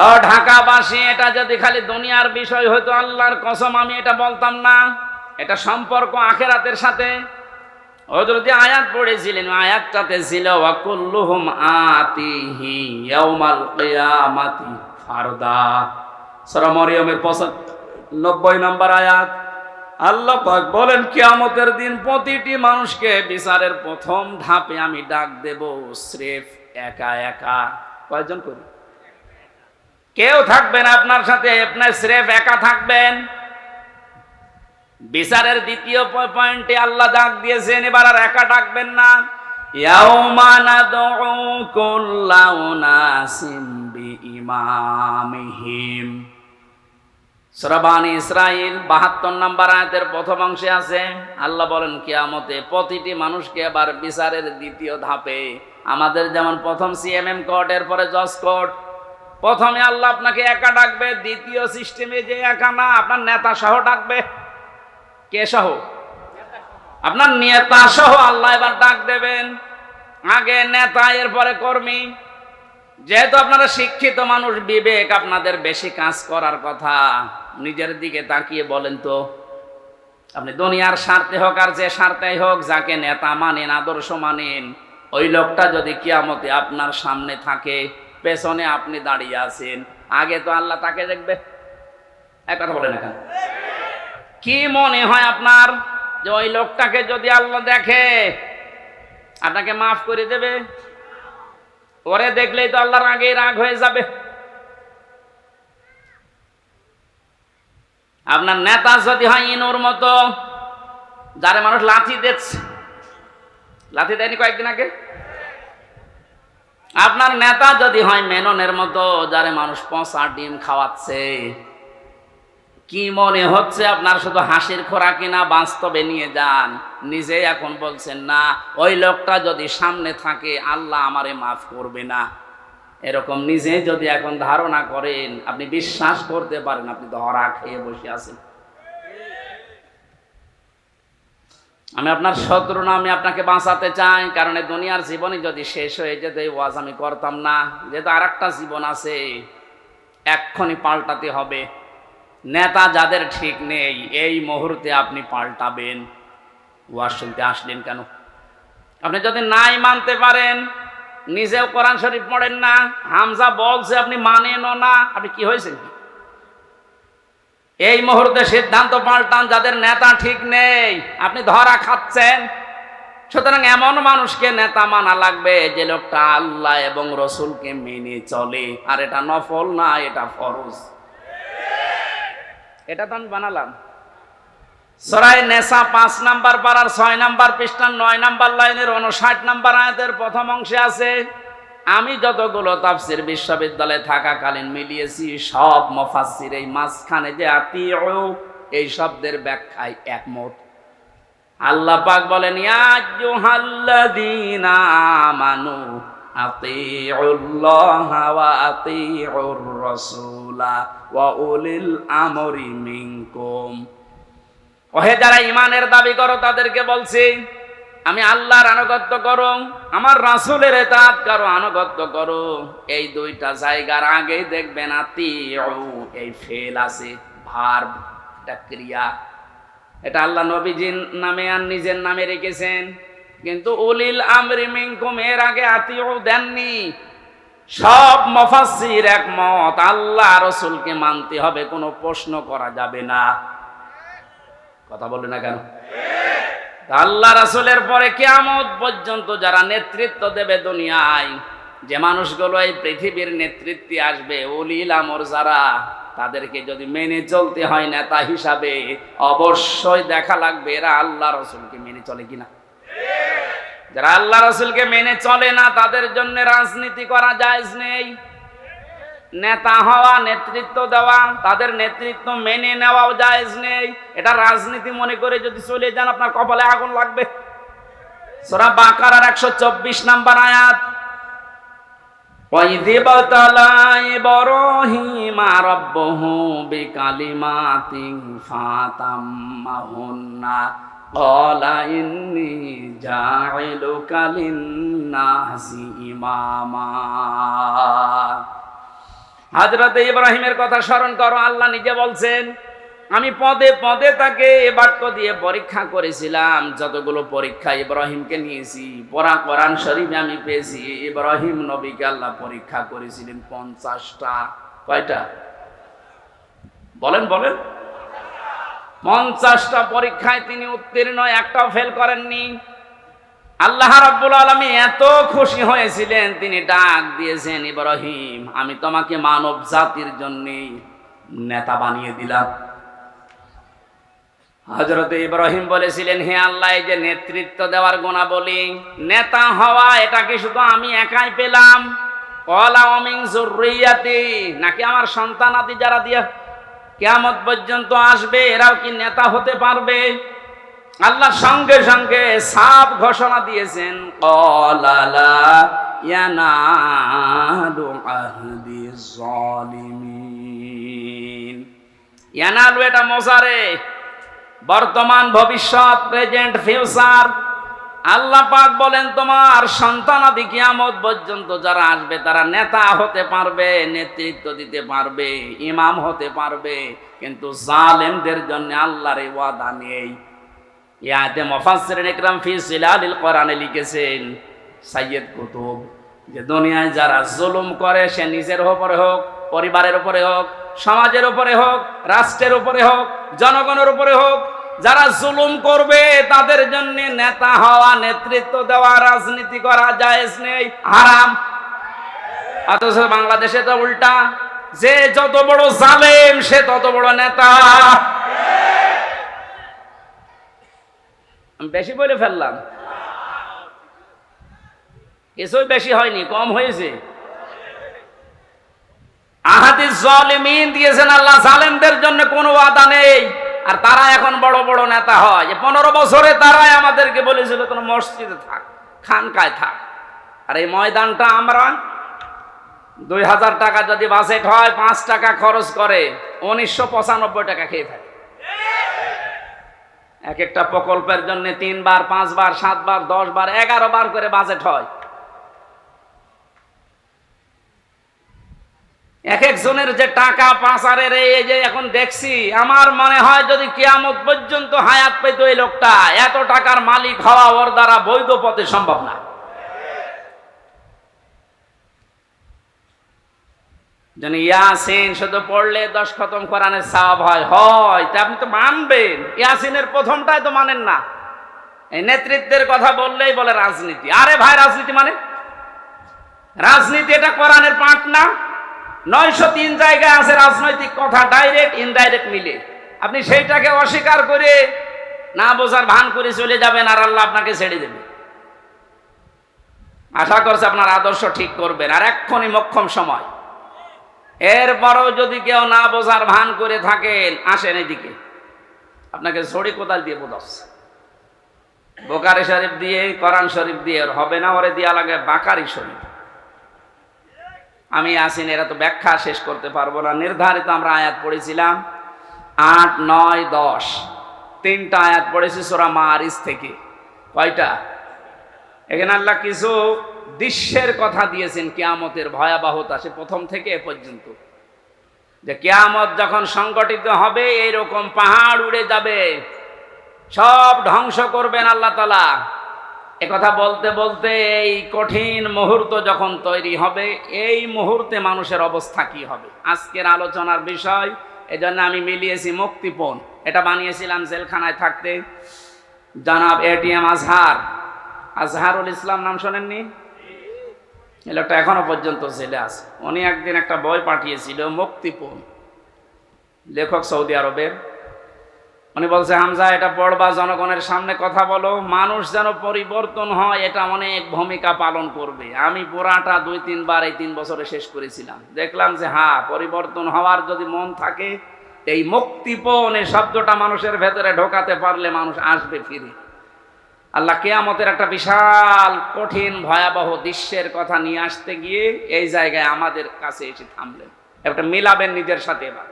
ঢাকাবাসী, এটা যদি খালি দুনিয়ার বিষয় হতো আল্লাহর কসম, আমি এটা বলতাম না। এটা সম্পর্ক আখেরাতের সাথে। হযরত আয়াত পড়েছিলেন আয়াতটাতে ছিল ওয়াকুল্লুহুম আতিহি ইয়াউমাল কিয়ামাতি ফারদা। সূরা মরিয়মের 95 নম্বর আয়াত। আল্লাহ পাক বলেন, কিয়ামতের দিন প্রতিটি মানুষকে বিচারের প্রথম ধাপে আমি ডাক দেব, স্রেফ একা একা। কয়জন করি? কেউ থাকবেন আপনার সাথে, আপনার স্রেফ একা থাকবেন। বিচারের দ্বিতীয় পয়েন্টে আল্লাহ ডাক দিয়েছেন, এবার আর একা ডাকবেন না। ইসরাইল 72 নম্বর আয়াতের প্রথম অংশে আছে, আল্লাহ প্রতিটি মানুষকে বিচারের দ্বিতীয় ধাপে, আমাদের যেমন প্রথম সিএমএম কোর্ট এরপরে জজ কোর্ট প্রথমে আল্লাহ আপনাকে একা ডাকবে, দ্বিতীয় সিস্টেমে যে একা না, আপনার নেতা সহ ডাকবে। কে সহ? আপনার নেতা সহ আল্লাহ এবার ডাক দেবেন। আগে নেতা, এরপরে কর্মী। যেহেতু আপনারা শিক্ষিত মানুষ, বিবেক আপনাদের বেশি কাজ করার কথা। নিজের দিকে তাকিয়ে বলেন তো, আপনি দুনিয়ার স্বার্থে হোক আর যে স্বার্থেই হোক, যাকে নেতা মানেন, আদর্শ মানেন, ওই লোকটা যদি কিয়ামতে আপনার সামনে থাকে পেছনে আপনি দাঁড়িয়ে আছেন। আগে তো আল্লাহ তাকে দেখবে। এক কথা বলেন এখন। কি মনে হয় আপনার যে ওই লোকটাকে যদি আল্লাহ দেখে, আপনাকে মাফ করে দেবে? ওরে দেখলেই তো আল্লাহর আগেই রাগ হয়ে যাবে। আপনার নেতা যদি হয় ইনুর মতো, যারে মানুষ লাথি দিচ্ছে। লাথি দেয়নি কয়েকদিন আগে? আপনার নেতা যদি হয় মেননের মতো, যারে মানুষ পচা ডিম খাওয়াচ্ছে, কি মনে হচ্ছে আপনার শুধু হাসির খোরাকি কিনা বাস্তবে নিয়ে যান? নিজে এখন বলছেন, না, ওই লোকটা যদি সামনে থাকে, আল্লাহ আমারে মাফ করবে না। এরকম নিজে যদি এখন ধারণা করেন, আপনি বিশ্বাস করতে পারেন, আপনি ধরা খেয়ে বসে আছেন। আমি আপনার শত্রু না, আমি আপনাকে বাঁচাতে চাই, কারণ এই দুনিয়ার জীবনই যদি শেষ হয়ে যেত, এই ওয়াজ আমি করতাম না। যেহেতু আর একটা জীবন আছে, এক্ষুনি পাল্টাতে হবে। নেতা যাদের ঠিক নেই, এই মুহূর্তে আপনি পাল্টাবেন। ওয়াজ শুনতে আসলেন কেন? আপনি যদি নাই মানতে পারেন, নিজেও কোরআন শরীফ পড়েন না, হামজা বলছে আপনি মানেনও না, আপনি কি হয়েছেন? এই মুহূর্তে সিদ্ধান্ত পাল্টান যাদের নেতা ঠিক নেই। আপনি ধরা খাচ্ছেন। সুতরাং এমন মানুষকে নেতা মানা লাগবে যে লোকটা আল্লাহ এবং রসুলকে মেনে চলে। আর এটা নফল না, এটা ফরজ। এটা তো আমি বানালাম। সরাই নেশা পাঁচ নাম্বার পাড়ার ছয় নাম্বার পৃষ্ঠার নয় নাম্বার লাইনের উনষাট নাম্বার আয়াতের প্রথম অংশে আছে আমি যতগুলো তাফসির বিশ্ববিদ্যালয়ে থাকাকালীন মিলিয়েছি, সব মফাসির এই মাঝখানে যে আতি এই শব্দের ব্যাখ্যায় একমত। আল্লাহ পাক বলেন, ইয়া আইয়ুহাল্লাযীনা আমানু, আতিউল্লাহা ওয়া আতিউর রাসূলা ওয়া উলিল আমরি মিনকুম। ওহে, যারা ইমানের দাবি করো, তাদেরকে বলছি আমি আল্লাহর আনুগত্য করো আমার রাসূলের এতাত করো আনুগত্য করো এই দুইটা জায়গার আগেই দেখবেন আতিউ, এই ফেল আছে এটা ক্রিয়া। এটা আল্লাহ নবীজির নামে আর নিজের নামে রেখেছেন। কিন্তু উলিল আমরি মিনকুম, এর আগে আতিউ দেননি। সব মফাসির একমত, আল্লাহ রসুলকে মানতে হবে, কোনো প্রশ্ন করা যাবে না। কথা বলে না কেন? আল্লাহ রাসুলের পরে কেয়ামত পর্যন্ত যারা নেতৃত্ব দেবে দুনিয়ায়, যে মানুষগুলো এই পৃথিবীর নেতৃত্বে আসবে, উলিল আমর যারা, তাদেরকে যদি মেনে চলতে হয় নেতা হিসাবে, অবশ্যই দেখা লাগবে এরা আল্লাহ রসুলকে মেনে চলে কিনা। যারা আল্লাহ রসুলকে মেনে চলে না, তাদের জন্য রাজনীতি করা যায় নেই। নেতা হওয়া নেতৃত্ব দেওয়া তাদের নেতৃত্ব মেনে নেওয়াও জায়েজ নেই এটা রাজনীতি মনে করে যদি চলে যান আপনার কপালে আগুন লাগবে সোরা বাকারার একশো চব্বিশ নাম্বার আয়াত وَإِذِ ابْتَلَى إِبْرَاهِيمَ رَبُّهُ بِكَلِمَاتٍ فَأَتَمَّهُنَّ قَالَ إِنِّي جَاعِلُكَ لِلنَّاسِ إِمَامًا হাজরত ইব্রাহিমের কথা স্মরণ করো, আল্লাহ নিজে বলছেন, আমি পদে পদে তাকে এ বাক্য দিয়ে পরীক্ষা করেছিলাম, যতগুলো পরীক্ষা ইব্রাহিমকে নিয়েছি। পরা কোরআন শরীফে আমি পেয়েছি, ইব্রাহিম নবীকে আল্লাহ পরীক্ষা করেছিলেন পঞ্চাশটা। কয়টা? বলেন বলেন। পঞ্চাশটা পরীক্ষায় তিনি উত্তীর্ণ, একটাও ফেল করেননি। আল্লাহ রাব্বুল আলমী এত খুশি হয়েছিলেন, তিনি ডাক দিয়েছেন, ইব্রাহিম, আমি তোমাকে মানব জাতির জন্য নেতা বানিয়ে দিলাম। হজরত ইব্রাহিম বলেছিলেন, হে আল্লাহ যে নেতৃত্ব দেওয়ার গুণা বলি নেতা হওয়া, এটা কি শুধু আমি একাই পেলাম? কলা অমিং জরুরিয়াতি নাকি আমার সন্তান আদি যারা দিয়া কেয়ামত পর্যন্ত আসবে, এরাও কি নেতা হতে পারবে? আল্লাহ সঙ্গে সঙ্গে সাপ ঘোষণা দিয়েছেন বর্তমান ভবিষ্যৎ, প্রেজেন্ট, ফিউচার। আল্লাহ পাক বলেন, তোমার সন্তানাদি কিয়ামত পর্যন্ত যারা আসবে, তারা নেতা হতে পারবে, নেতৃত্ব দিতে পারবে, ইমাম হতে পারবে। কিন্তু জালেমদের জন্য আল্লাহর ওয়াদা নেই। ইয়াতে মুফাসসিরিন ইকরাম ফি সিলালিল কোরআনে লিখেছেন সাইয়্যিদ কুতুব, যে দুনিয়ায় যারা জুলুম করে, সে নিজের উপরে হোক, পরিবারের উপরে হোক, সমাজের উপরে হোক, রাষ্ট্রের উপরে হোক, জনগণের উপরে হোক, যারা জুলুম করবে, তাদের জন্য নেতা হওয়া, নেতৃত্ব দেওয়া, রাজনীতি করা জায়েজ নেই, হারাম। অথচ বাংলাদেশে তো উল্টা, যে যত বড় জালেম, সে তত বড় নেতা। আমি বেশি বলে ফেললাম। কিছুই বেশি হয়নি, কম হয়েছে। আহাদিস জলিমিন দিয়েছেন আল্লাহ, জালেমদের জন্য কোনো ওয়াদা নেই। আর তারা এখন বড় বড় নেতা হয়। পনেরো বছরে তারাই আমাদেরকে বলেছিল কোনো মসজিদে থাক, খানকায় থাক। আর এই ময়দানটা আমরা দুই হাজার টাকা যদি বাজেট হয়, পাঁচ টাকা খরচ করে, উনিশশো পঁচানব্বই টাকা খেয়ে থাকে। এক একটা প্রকল্পের জন্য তিনবার, পাঁচবার, সাতবার দশ বার এগারো বার করে বাজেট হয়। এক একজনের যে টাকা পাচারের এই যে এখন দেখছি, আমার মনে হয় যদি কেয়ামত পর্যন্ত হায়াত পেত এই লোকটা, এত টাকার মালিক হওয়া ওর দ্বারা বৈধ পথে সম্ভব না। যেন ইয়াসিন শুধু পড়লে দশ খতম কোরআনের সাব হয় হয়, তা আপনি তো মানবেন। ইয়াসিনের প্রথমটাই তো মানেন না। এই নেতৃত্বের কথা বললেই বলে রাজনীতি। আরে ভাই, রাজনীতি মানে? রাজনীতি এটা কোরআনের পাঠ না। নয়শো তিন জায়গায় আছে রাজনৈতিক কথা, ডাইরেক্ট, ইনডাইরেক্ট মিলে। আপনি সেইটাকে অস্বীকার করে না বোঝার ভান করে চলে যাবেন আর আল্লাহ আপনাকে ছেড়ে দেবে। আশা করছে আপনার আদর্শ ঠিক করবেন। আর এক্ষণি মক্ষম সময়। এরপরও যদি কেউ না বোঝার ভান করে থাকেন, আসেন এদিকে। আপনাকে ছড়ি কোদাল দিয়ে বোঝাচ্ছে। বোকারি শরীফ দিয়ে, কোরআন শরীফ দিয়ে, ওর হবে না, ওরে দিয়া লাগে বাকারি শরীফ। আমি আসিন এরা তো ব্যাখ্যা শেষ করতে পারব না। নির্ধারিত আমরা আয়াত পড়েছিলাম, আট, নয়, দশ। তিনটা আয়াত পড়েছি, সোরা মারিস থেকে। কয়টা? এখানে আল্লাহ কিছু দৃশ্যের কথা দিয়েছেন কেয়ামতের ভয়াবহতা, সে প্রথম থেকে এ পর্যন্ত। যে কেয়ামত যখন সংগঠিত হবে, এইরকম পাহাড় উড়ে যাবে, সব ধ্বংস করবেন আল্লাহ তালা কথা বলতে বলতে এই কঠিন মুহূর্ত যখন তৈরি হবে, এই মুহূর্তে মানুষের অবস্থা কি হবে? আজকের আলোচনার বিষয়, এজন্য আমি মিলিয়েছি মুক্তিপণ। এটা বানিয়েছিলাম জেলখানায় থাকতে। জনাব এটিএম আজহার। আজহারুল ইসলাম নাম শোনেননি? এই লোকটা এখনও পর্যন্ত জেলে আছে। উনি একদিন একটা বই পাঠিয়েছিল, মুক্তিপণ। লেখক সৌদি আরবের। উনি বলছে, হামজা, এটা পড়বা, জনগণের সামনে কথা বলো। মানুষ যেন পরিবর্তন হয়, এটা অনেক ভূমিকা পালন করবে। আমি পুরাটা দুই, তিনবার এই তিন বছরে শেষ করেছিলাম। দেখলাম যে হ্যাঁ পরিবর্তন হওয়ার যদি মন থাকে, এই মুক্তিপণ, এই শব্দটা মানুষের ভেতরে ঢোকাতে পারলে মানুষ আসবে ফিরে। আল্লাহ কেয়ামতের একটা বিশাল, কঠিন, ভয়াবহ দৃশ্যের কথা নিয়ে আসতে গিয়ে এই জায়গায় আমাদের কাছে এসে থামলেন। একটা মিলাবেন নিজের সাথে এবার।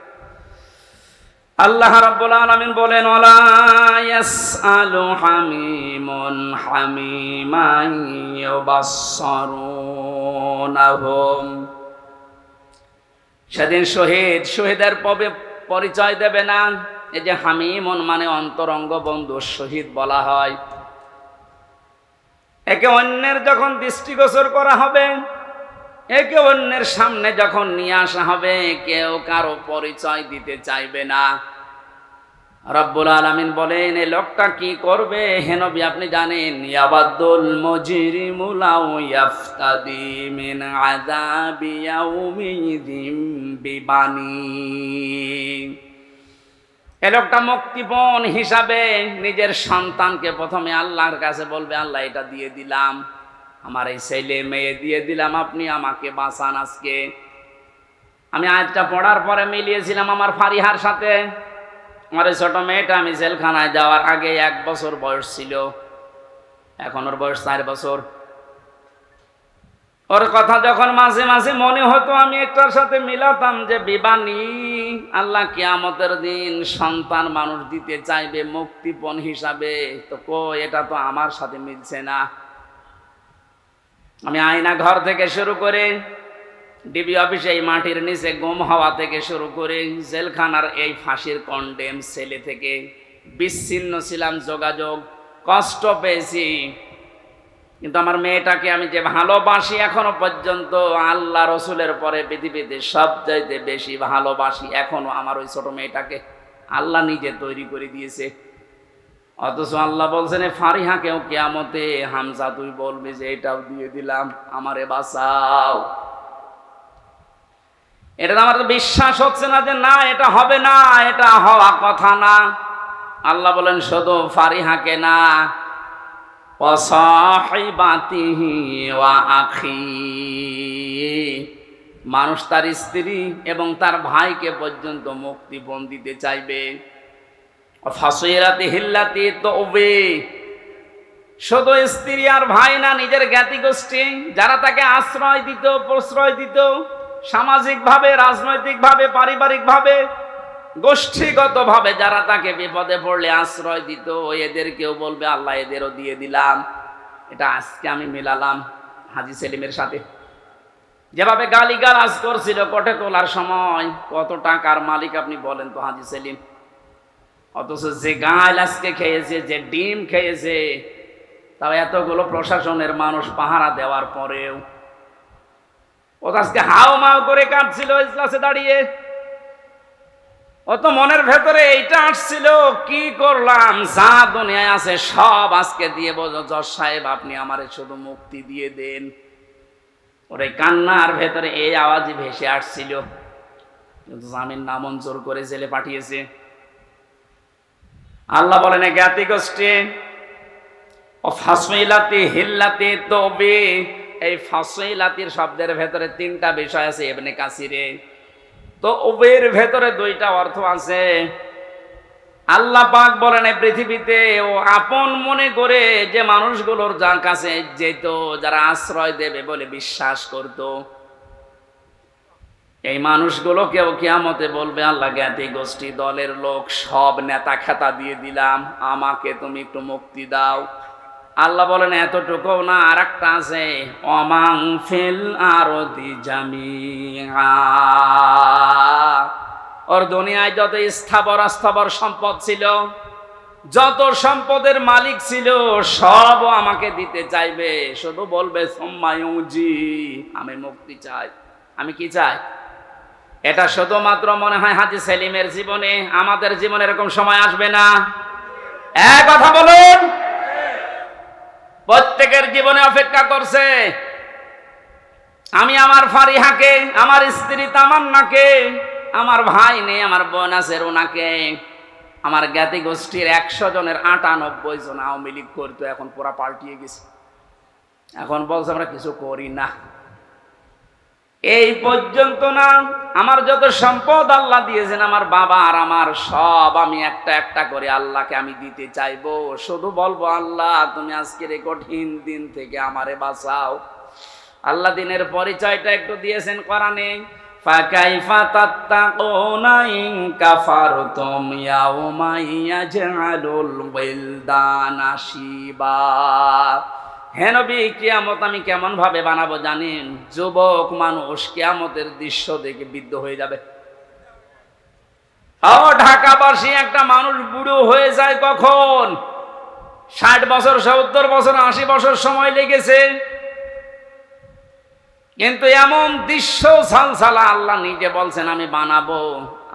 আল্লাহ রাব্বুল আলামিন বলেন, ওয়ালা ইয়াসআলু হামিমুন হামিমান ইউবাসসারুনহুম। সেদিন শহীদ, শহীদের পবে পরিচয় দেবে না। এই যে হামিমন মানে অন্তরঙ্গ বন্ধু, শহীদ বলা হয়। একে অন্যের যখন দৃষ্টিগোচর করা হবে, একে অন্যের সামনে যখন নিয়ে আসা হবে, কেউ কারও পরিচয় দিতে চাইবে না। রব্বুল আলামিন বলেন এই লোকটা কি করবে? হেনবি আপনি জানেন, ইয়াবাদুল মুজরিমুলাউ ইয়াফতাদি মিন আযাবি ইয়াউমিযিম বিবানি। এ মুক্তিপণ হিসাবে নিজের সন্তানকে প্রথমে আল্লাহর কাছে বলবে, আল্লাহ, এটা দিয়ে দিলাম। আমার এই ছেলে মেয়ে দিয়ে দিলাম, আপনি আমাকে বাঁচান আজকে। আমি আজটা পড়ার পরে মিলিয়েছিলাম আমার ফারিহার সাথে। আমার এই ছোট মেয়েটা আমি জেলখানায় যাওয়ার আগে এক বছর বয়স ছিল। এখন ওর বয়স চার বছর। ওর কথা যখন মাঝে মাঝে মনে হতো, আমি একটার সাথে মিলাতাম যে, বিবানী, আল্লাহ কিয়ামতের দিন সন্তান মানুষ দিতে চাইবে মুক্তিপণ হিসাবে। তো কো এটা তো আমার সাথে মিলছে না। আমি আয়না ঘর থেকে শুরু করে, ডিবি অফিসে এই মাটির নিচে গুম হওয়া থেকে শুরু করে, জেলখানার এই ফাঁসির কন্ডেম ছেলে থেকে বিচ্ছিন্ন ছিলাম যোগাযোগ, কষ্ট পেয়েছি। কিন্তু আমার মেয়েটাকে আমি যে ভালোবাসি এখনও পর্যন্ত, আল্লাহ রসুলের পরে পৃথিবীতে সবচাইতে বেশি ভালোবাসি এখনও আমার ওই ছোট মেয়েটাকে। আল্লাহ নিজে তৈরি করে দিয়েছে। অথচ আল্লাহ বলছেন, "এ ফারিহাকেও কেয়ামতে হামসা তুই বলবি যে এটাও দিয়ে দিলাম, আমারে বাঁচাও। এটা আমার তো বিশ্বাস হচ্ছে না যে না, এটা হবে না, এটা হওয়া কথা না। আল্লাহ বলেন, শুধু ফারিহাকে না মানুষ তার স্ত্রী এবং তার ভাইকে পর্যন্ত মুক্তিপণ দিতে চাইবে তবে শুধু স্ত্রী আর ভাই না, নিজের জ্ঞাতি গোষ্ঠী যারা তাকে আশ্রয় দিত, প্রশ্রয় দিত, সামাজিকভাবে, রাজনৈতিকভাবে, পারিবারিকভাবে গোষ্ঠীগতভাবে যারা তাকে বিপদে পড়লে আশ্রয় দিত, এদেরকেও বলবে, আল্লাহ, এদেরও দিয়ে দিলাম। এটা আজকে আমি মেলালাম হাজি সেলিমের সাথে। যেভাবে গালিগালাজ করছিল কোটে তোলার সময়, কত টাকার মালিক আপনি বলেন তো হাজি সেলিম? অথচ যে গাল আজকে খেয়েছে, যে ডিম খেয়েছে, তাও এতগুলো প্রশাসনের মানুষ পাহারা দেওয়ার পরেও। ও আজকে হাও মাও করে কাটছিল ইজলাসে দাঁড়িয়ে। ও তো মনের ভেতরে এইটা আসছিল, কি করলাম? যা দুনিয়ায় আছে সব আজকে দিয়ে বোঝো, জজ সাহেব, আপনি আমারে শুধু মুক্তি দিয়ে দেন। ওর এই কান্নার ভেতরে এই আওয়াজই ভেসে আসছিল। কিন্তু জামিন নামঞ্জুর করে জেলে পাঠিয়েছে। আল্লাহ বলেন জ্ঞাতি গোষ্ঠী, ও ফাঁসইলাতি হিল্লাতি তবে। এই ফাঁসইলাতির শব্দের ভেতরে তিনটা বিষয় আছে এমনি কাসিরে তো ওবের ভেতরে দুইটা অর্থ আছে। আল্লাহ পাক বলেন এই পৃথিবীতে ও আপন মনে করে যে মানুষগুলোর যার কাছে যেত, যারা আশ্রয় দেবে বলে বিশ্বাস করত। এই মানুষগুলো কেউ কিয়ামতে বলবে, আল্লাহ জ্ঞাতি গোষ্ঠী দলের লোক, সব নেতা খেতা দিয়ে দিলাম, আমাকে তুমি একটু মুক্তি দাও। আল্লাহ বলেন এতটুকু না আর একটা আছে। অমাং ফিল আরতি জামিয়া ওর দুনিয়ায় যত স্থাবর অস্থাবর সম্পদ ছিল, যত সম্পদের মালিক ছিল সব আমাকে দিতে চাইবে। শুধু বলবে সোম্মায়ুজি আমি মুক্তি চাই। আমি কি চাই? এটা শুধুমাত্র মনে হয় হাজি সেলিমের জীবনে। আমাদের জীবনে এরকম সময় আসবে না। এক কথা বলুন। প্রত্যেকের জীবনে অপেক্ষা করছে। আমি আমার ফারিহাকে, আমার স্ত্রী তামান্নাকে, আমার ভাই নেই আমার বোন আছে রোনাকে, আমার জ্ঞাতি গোষ্ঠীর একশো জনের আটানব্বই জন আওয়ামী লীগ করতো এখন পুরা পাল্টিয়ে গেছে। এখন বলছে আমরা কিছু করি না। এই পর্যন্ত না আমার যত সম্পদ আল্লাহ দিয়েছেন, আমার বাবা আর আমার সব আমি একটা একটা করে আল্লাহকে আমি দিতে চাইব। শুধু বলব, আল্লাহ, তুমি আজকের এই কঠিন দিন থেকে আমারে বাঁচাও। আল্লাহ দিনের পরিচয়টা একটু দিয়েছেন কোরআনে, ফাকাইফা তাত্তাকুনা হে নবী, কিয়ামত আমি কেমন ভাবে বানাবো জানেন? যুবক মানুষ কিয়ামতের দৃশ্য দেখে বিদ্ধ হয়ে যাবে। ও ঢাকাবাসী, একটা মানুষ বুড়ো হয়ে যায় কখন? ষাট বছর, সত্তর বছর, আশি বছর সময় লেগেছে। কিন্তু এমন দৃশ্য, সালসালা আল্লাহ নিজে বলছেন, আমি বানাবো।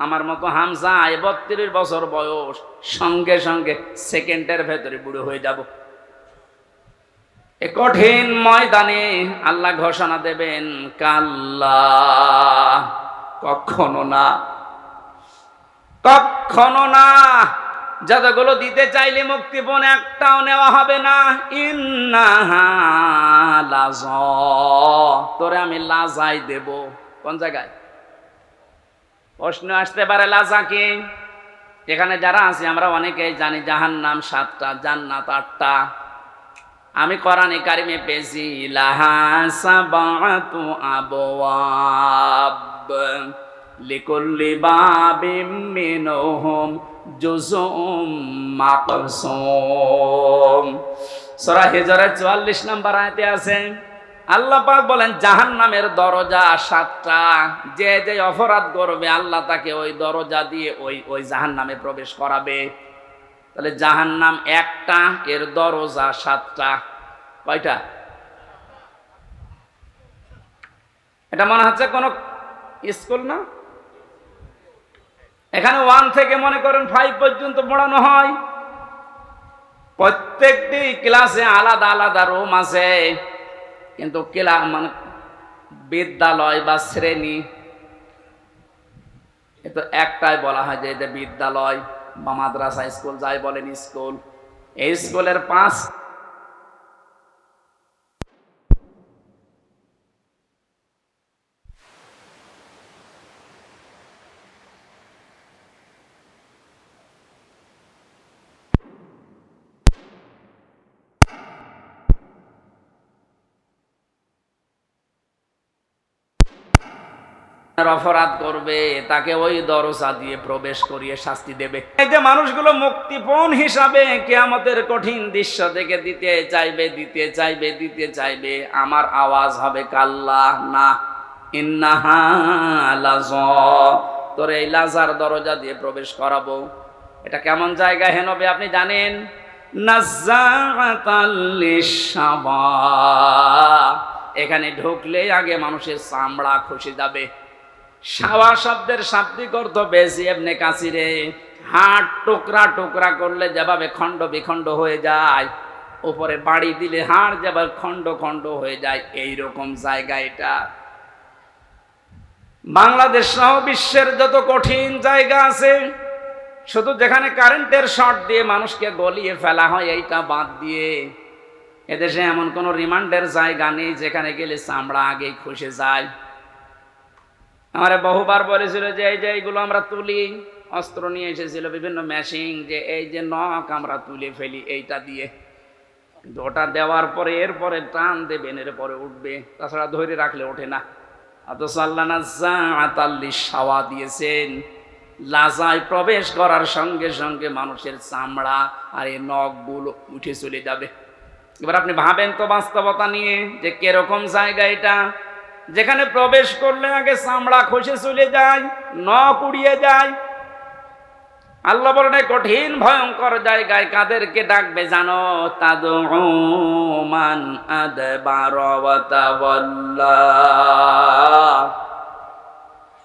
আমার মতো হামসা বত্রিশ বছর বয়স, সঙ্গে সঙ্গে সেকেন্ডের ভেতরে বুড়ো হয়ে যাব। এ কঠিন ময়দানে আল্লাহ ঘোষণা দেবেন, কাল্লা, কখনো না কখনো না। যতগুলো দিতে চাইলে মুক্তিপণ একটাও নেওয়া হবে না। লাজ, তোরে আমি লাজাই দেব। কোন জায়গায়? প্রশ্ন আসতে পারে, লাজা কি? এখানে যারা আছে, আমরা অনেকেই জানি জাহান নাম সাতটা, জান্নাত আটটা। আমি কোরআনে কারিমে পেয়েছি, লাহা সাবাতু আবওয়াব, লিকুল্লি বাবিম মিনহুম জুজুম মাকসুম। সূরা হিজরের 44 নম্বর আয়াতে আছে, আল্লাহ পাক বলেন, জাহান্নামের দরজা সাতটা, যে যে অপরাধ করবে, আল্লাহ তাকে ওই দরজা দিয়ে ওই ওই জাহান্নামে প্রবেশ করাবে। তাহলে জাহান নাম একটা, এর দরজা সাতটা। কয়টা? এটা মনে হচ্ছে কোনো স্কুল না? এখানে ওয়ান থেকে মনে করেন ফাইভ পর্যন্ত পড়ানো হয়। প্রত্যেকটি ক্লাসে আলাদা আলাদা রুম আছে। কিন্তু ক্লা মানে বিদ্যালয় বা শ্রেণি, এ তো একটাই বলা হয় যে এটা বিদ্যালয়। বা মাদ্রাসা স্কুল যাই বলেন স্কুল। এই স্কুলের পাঁচ অপরাধ করবে, তাকে ওই দরজা দিয়ে প্রবেশ করিয়ে শাস্তি দেবে। যে মানুষগুলো মুক্তিপণ হিসাবে কেয়ামতের কঠিন দৃশ্য থেকে দিতে চাইবে দিতে চাইবে দিতে চাইবে, আমার আওয়াজ হবে কাল্লা, না তোর এই লাজার দরজা দিয়ে প্রবেশ করাবো। এটা কেমন জায়গা হেনবে আপনি জানেন? এখানে ঢুকলে আগে মানুষের চামড়া খসে যাবে। সাওয়া শব্দের শাব্দিক অর্থ বেশি, এমনি কাশিরে হাট টুকরা টুকরা করলে যেভাবে খণ্ড বিখণ্ড হয়ে যায়, উপরে বাড়ি দিলে হাড় যেভাবে খণ্ড খণ্ড হয়ে যায় এই রকম জায়গা এটা। বাংলাদেশ সহ বিশ্বের যত কঠিন জায়গা আছে, শুধু যেখানে কারেন্টের শর্ট দিয়ে মানুষকে গলিয়ে ফেলা হয়, এইটা বাদ দিয়ে। এদেশে এমন কোনো রিমান্ডের জায়গা নেই, যেখানে গেলে চামড়া আগেই খসে যায়। আমরা বহুবার বলেছিল যে, এই যে এইগুলো আমরা তুলি। অস্ত্র নিয়ে এসেছিল বিভিন্ন মেশিন যে, এই যে নখ আমরা তুলে ফেলি এইটা দিয়ে। কিন্তু ওটা দেওয়ার পরে এরপরে টান দেবেন এরপরে উঠবে। তাছাড়া ধরে রাখলে ওঠে না। অথচ আল্লাহ আতাল্লি সাওয়া দিয়েছেন। লাজায় প্রবেশ করার সঙ্গে সঙ্গে মানুষের চামড়া আর এই নখগুলো উঠে চলে যাবে। এবার আপনি ভাবেন তো বাস্তবতা নিয়ে যে, কীরকম জায়গা এটা? যেখানে প্রবেশ করলে আগে চামড়া খসে চলে যায় ন উড়িয়ে যায়। আল্লাহ বলেন কঠিন, ভয়ঙ্কর জায়গায় কাদেরকে ডাকবে জানো?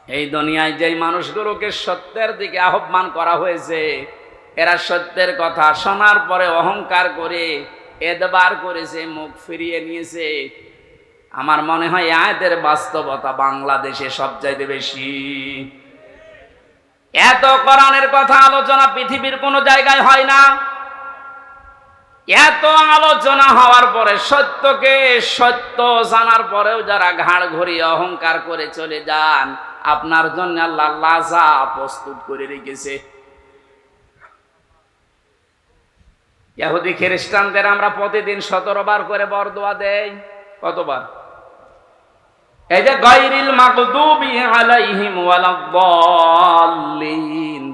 এই দুনিয়ায় যেই মানুষগুলোকে সত্যের দিকে আহ্বান করা হয়েছে, এরা সত্যের কথা শোনার পরে অহংকার করে, এদবার করেছে, মুখ ফিরিয়ে নিয়েছে। আমার মনে হয় আয়াতের বাস্তবতা বাংলাদেশে সবচাইতে বেশি। এত কোরআনের কথা আলোচনা পৃথিবীর কোনো জায়গায় হয় না। এত আলোচনা হওয়ার পরে, সত্যকে সত্য জানার পরেও যারা ঘাড় ঘুরিয়ে অহংকার করে চলে যান, আপনার জন্য আল্লাহ লাজা প্রস্তুত করে রেখেছে। ইহুদি খ্রিস্টানদের আমরা প্রতিদিন সতেরো বার করে বরদোয়া দেই। কতবার? এই যে গায়রিল মাগদুবি আলাইহিম ওয়ালাদ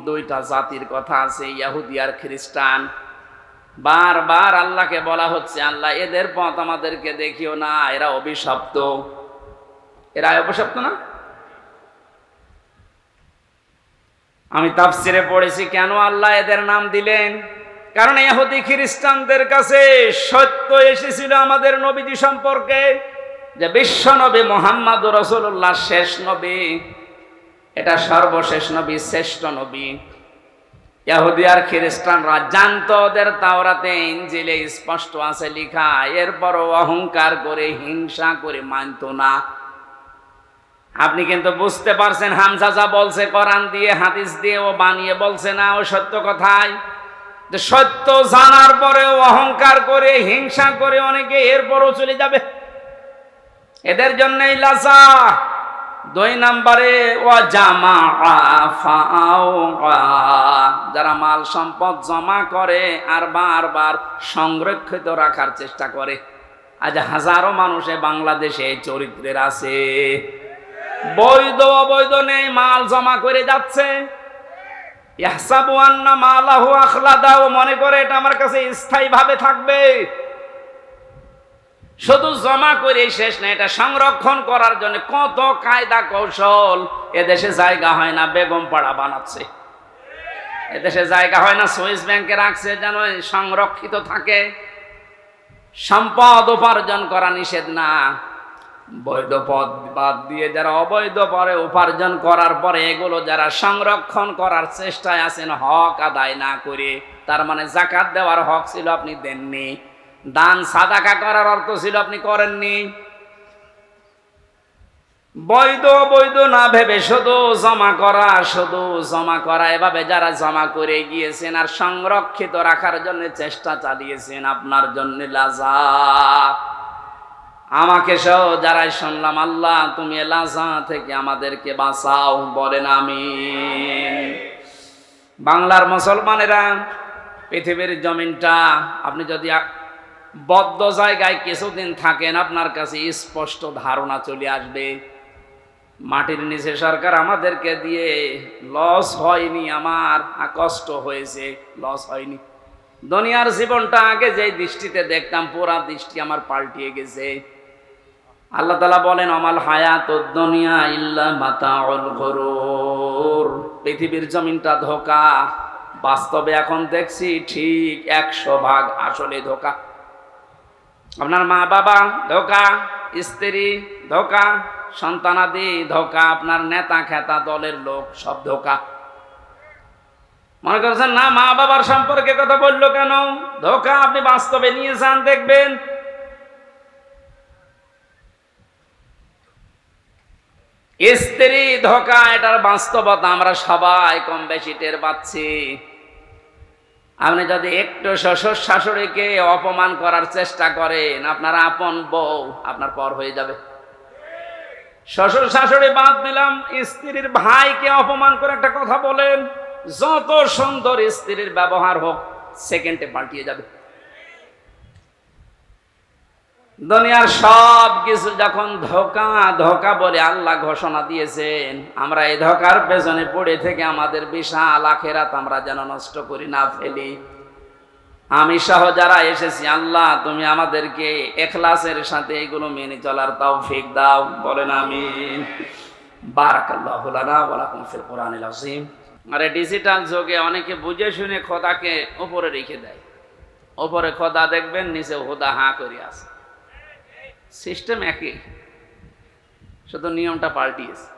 দুইটা জাতির কথা আছে ইহুদি আর খ্রিস্টান। বারবার আল্লাহকে বলা হচ্ছে, আল্লাহ, এদের পথ আমাদেরকে দেখিও না, এরা অভিশপ্ত। এরা অভিশপ্ত না? আমি তাফসিরে পড়েছি, কেন আল্লাহ এদের নাম দিলেন? কারণ ইহুদি খ্রিস্টানদের কাছে সত্য এসেছিল আমাদের নবীজি সম্পর্কে। যে বিশ্ব নবী মোহাম্মদ রসুল্লাহ শেষ নবী, এটা সর্বশেষ নবী, শ্রেষ্ঠ নবী। ইহুদি আর খ্রিস্টানরা জানতো ওদের তাওরাতে ইঞ্জিলে স্পষ্ট আছে লেখা, এরপরও অহংকার করে, হিংসা করে মানত না। আপনি কিন্তু বুঝতে পারছেন, হামজা যা বলছে কোরআন দিয়ে, হাদিস দিয়ে, ও বানিয়ে বলছে না, ও সত্য কথাই। যে সত্য জানার পরেও অহংকার করে, হিংসা করে অনেকে এরপরও চলে যাবে। এদের জন্যই লাসা দুই নম্বরে ও জামা যারা মাল সম্পদ জমা করে আর বারবার সংরক্ষিত রাখার চেষ্টা করে। আজ হাজারো মানুষে বাংলাদেশে চরিত্রের আছে। বৈধ অবৈধ নেই, মাল জমা করে যাচ্ছে। মনে করে এটা আমার কাছে স্থায়ীভাবে থাকবে। শুধু জমা করে শেষ না, এটা সংরক্ষণ করার জন্য কত কায়দা কৌশল। এদেশে জায়গা হয় না, বেগম পাড়া বানাচ্ছে। এদেশে জায়গা হয় না, সুইস ব্যাংকে রাখছে, যেন সংরক্ষিত থাকে। সম্পদ উপার্জন করা নিষেধ না। বৈধ পদ বাদ দিয়ে যারা অবৈধ পরে উপার্জন করার পরে এগুলো যারা সংরক্ষণ করার চেষ্টায় আছেন, হক আদায় না করে, তার মানে জাকাত দেওয়ার হক ছিল আপনি দেননি। দান সাদাকা করার অর্থ ছিল আপনি করেননি। বৈধ বৈধ না ভেবে শুধু জমা করা, শুধু জমা করা, এভাবে যারা জমা করে গিয়েছেন আর সংরক্ষিত রাখার জন্য চেষ্টা চালিয়েছেন, আপনার জন্য লাজা আমাকে সহ যারাই শুনলাম, আল্লাহ তুমি লাজা থেকে আমাদেরকে বাঁচাও বলেন আমি বাংলার মুসলমানেরা পৃথিবীর জমিনটা, আপনি যদি বদ্ধ জায়গায় কিছুদিন থাকেন, আপনার কাছে স্পষ্ট ধারণা চলে আসবে। মাটির নিচে সরকার আমাদেরকে দিয়ে, লস হয়নি আমার কষ্ট হয়েছে, লস হয়নি। দুনিয়ার জীবনটা আগে যে দৃষ্টিতে দেখতাম, পুরা দৃষ্টি আমার পাল্টিয়ে গেছে। আল্লাহ তালা বলেন অমাল হায়াত দুনিয়া ইল্লা মাতাউল গরুর। পৃথিবীর জমিনটা ধোকা, বাস্তবে এখন দেখছি ঠিক একশো ভাগ আসলে ধোকা। আপনার মা বাবা ধোকা, স্ত্রী ধোকা সন্তানাদি ধোকা, আপনার নেতা খেতা দলের লোক সব ধোকা। মনে করছেন, না, মা বাবার সম্পর্কে কথা বলল কেন? ধোকা আপনি বাস্তবে নিয়ে যান, দেখবেন। স্ত্রী ধোকা, এটার বাস্তবতা আমরা সবাই কম বেশি টের পাচ্ছি। আপনি যদি একটু শ্বশুর শাশুড়িকে অপমান করার চেষ্টা করেন, আপনার আপন বউ আপনার পর হয়ে যাবে। শ্বশুর শাশুড়ি বাদ দিলাম, স্ত্রীর ভাইকে অপমান করে একটা কথা বলেন, যত সুন্দর স্ত্রীর ব্যবহার হোক সেকেন্ডে পাল্টিয়ে যাবে। দুনিয়ার সব কিছু যখন ধোকা ধোকা বলে আল্লাহ ঘোষণা দিয়েছেন, আমরা এই ধোকার পেছনে পড়ে থেকে আমাদের বিশাল আখেরাত আমরা যেন নষ্ট করি না ফেলি। আমি সহ যারা এসেছি, আল্লাহ তুমি আমাদেরকে এখলাসের সাথে এগুলো মেনে চলার তাও ফিক দাও। বলেন আমি বারাকাল্লাহ লানা ওয়ালাকুম ফিল কোরআনিল আযীম। আরে ডিজিটাল যুগে অনেকে বুঝে শুনে খোদাকে উপরে রেখে দেয়। উপরে খোদা দেখবেন, নিচে হোদা হাঁ করে আছে। সিস্টেম একই। শুধু নিয়মটা পাল্টিয়েছে।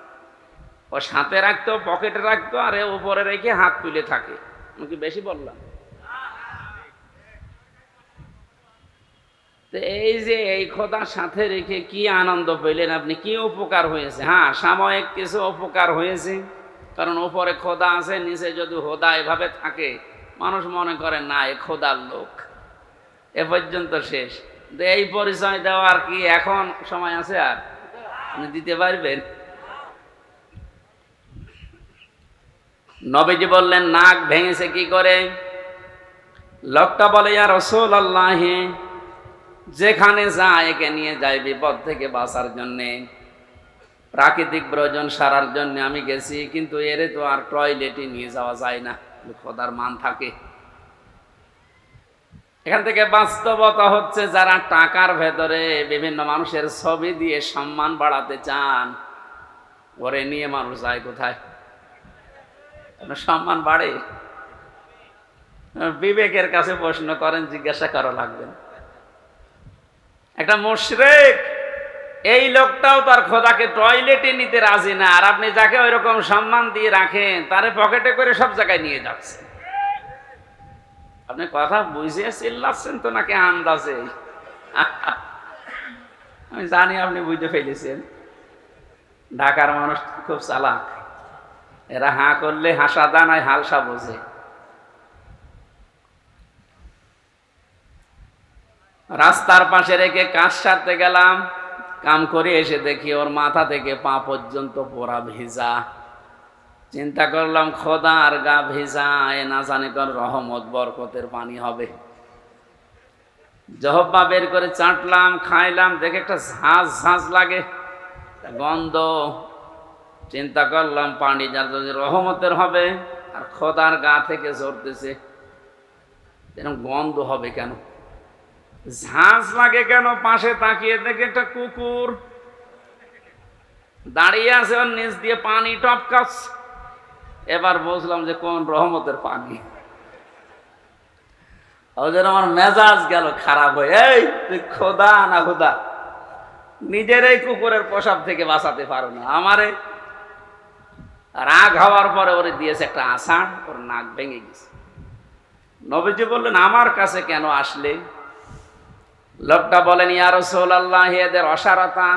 ও সাথে রাখতো, পকেটে রাখতো, আর উপরে রেখে হাত তুলে থাকে। আমি কি বেশি বললাম? এই যে এই খোদার সাথে রেখে কি আনন্দ পেলেন আপনি? কি উপকার হয়েছে? হ্যাঁ সাময়িক কিছু উপকার হয়েছে। কারণ ওপরে খোদা আছে, নিচে যদি হোদা এভাবে থাকে, মানুষ মনে করে, না, এ খোদার লোক। এ পর্যন্ত শেষ। এই পরিচয় দেওয়ার কি এখন সময় আছে আর? দিতে পারবেন? নবীজি বললেন, নাক ভেঙেছে কি করে? লোকটা বলে আর রসুল আল্লাহ যেখানে যায় একে নিয়ে যায় বিপদ থেকে বাঁচার জন্যে। প্রাকৃতিক প্রয়োজন সারার জন্য আমি গেছি, কিন্তু এরে তো আর টয়লেটে নিয়ে যাওয়া যায় না। খোদার মান থাকে। এখান থেকে বাস্তবতা হচ্ছে যারা টাকার ভেতরে বিভিন্ন মানুষের ছবি দিয়ে সম্মান বাড়াতে চান, ওরে নিয়ে মানুষ যায় কোথায়? সম্মান বাড়ে? বিবেকের কাছে প্রশ্ন করেন, জিজ্ঞাসা করা লাগবে একটা মুশরেক, এই লোকটাও তার খোদাকে টয়লেটে নিতে রাজি না, আর আপনি যাকে ওই রকম সম্মান দিয়ে রাখেন, তারে পকেটে করে সব জায়গায় নিয়ে যাচ্ছে আপনি কথা বুঝিয়ে চিল্লাচ্ছেন তো নাকি আন্দাজে? আমি জানি আপনি বুঝতে ফেলেছেন। ঢাকার মানুষ খুব চালাক। এরা হাঁ করলে হাসা দানায় হালসা বোঝে। রাস্তার পাশে রেখে কাজ সারতে গেলাম, কাম করে এসে দেখি ওর মাথা থেকে পা পর্যন্ত পোড়া ভেজা। চিন্তা করলাম খোদা আর গা এ না জানে কোন রহমত, বরকতের পানি হবে। জহব্বা বের করে চাটলাম, খাইলাম, দেখে একটা ঝাঁঝ ঝাঁঝ লাগে। গন্ধ, চিন্তা করলাম, পানি যার যদি রহমতের হবে, আর খোদার গা থেকে ঝরতেছে। এরকম গন্ধ হবে কেন? ঝাঁঝ লাগে কেন? পাশে তাকিয়ে দেখে একটা কুকুর। দাঁড়িয়ে আছে ওর নিচ দিয়ে, পানি টপকাচ্ছে। এবার বুঝলাম যে কোন রহমতের পানি। ওদের আমার মেজাজ গেল খারাপ হয়ে। এই, তুই খোদা না খোদা নিজের এই কুকুরের পোশাক থেকে বাঁচাতে পারো না। আমারে রাগ হওয়ার পরে ওরে দিয়েছে একটা আষাঢ়, ওর নাক ভেঙে গেছে। নবীজি বললেন, আমার কাছে কেন আসলে? লোকটা বলেন, ইয়া রাসূলুল্লাহ, এদের অসারতা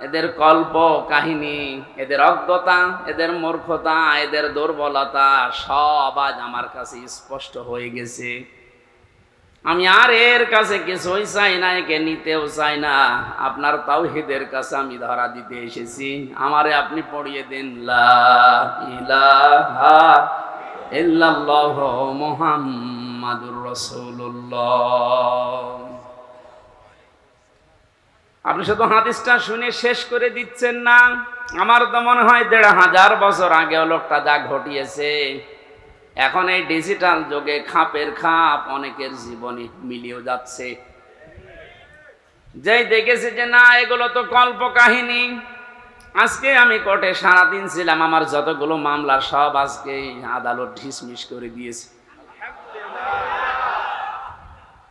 এদের কল্প, কাহিনী, এদের অজ্ঞতা, এদের মূর্খতা, এদের দুর্বলতা সব আজ আমার কাছে স্পষ্ট হয়ে গেছে। আমি আর এর কাছে কিছুই চাই না, একে নিতেও চাই না। আপনার তাওহীদের কাছে আমি ধরা দিতে এসেছি। আমারে আপনি পড়িয়ে দিন, লা ইলাহা ইল্লাল্লাহু মুহাম্মাদুর রাসূলুল্লাহ। আপনি শুধু হাদিসটা শুনে শেষ করে দিচ্ছেন না, আমার তো মনে হয় দেড় হাজার বছর আগেও লোকটা যা ঘটিয়েছে, এখন এই ডিজিটাল যুগে খাপের খাপ অনেকের জীবনে মিলিয়েও যাচ্ছে। যেই দেখেছি যে না, এগুলো তো কল্প কাহিনী আজকে আমি কোর্টে সারাদিন ছিলাম, আমার যতগুলো মামলা সব আজকে আদালত ঢিসমিস করে দিয়েছে।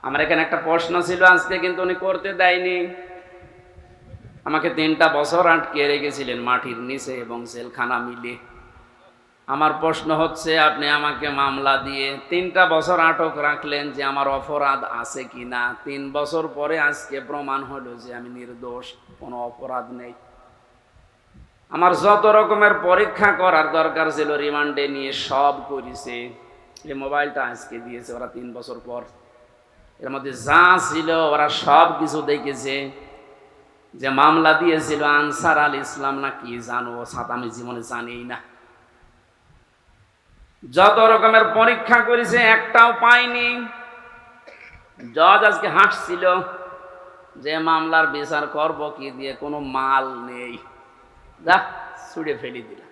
আমার এখানে একটা প্রশ্ন ছিল, আজকে কিন্তু উনি করতে দেয়নি। আমাকে তিনটা বছর আটকে রেখেছিলেন মাটির নিচে এবং জেলখানা মিলে। আমার প্রশ্ন হচ্ছে, আপনি আমাকে মামলা দিয়ে তিনটা বছর আটক রাখলেন যে আমার অপরাধ আছে কি না? তিন বছর পরে আজকে প্রমাণ হলো যে আমি নির্দোষ, কোনো অপরাধ নেই। আমার যত রকমের পরীক্ষা করার দরকার ছিল, রিমান্ডে নিয়ে সব করেছে। যে মোবাইলটা আজকে দিয়েছে ওরা তিন বছর পর। এর মধ্যে যা ছিল ওরা সব কিছু দেখেছে। যে মামলা দিয়েছিল আনসার আল ইসলাম না কি জানো, সাত আমি জীবনে জানি না। যত রকমের পরীক্ষা করেছে, একটাও পাইনি। জজ আজকে হাসছিল যে মামলার বিচার করব কি দিয়ে, কোনো মাল নেই। যা, ছুড়ে ফেলে দিলাম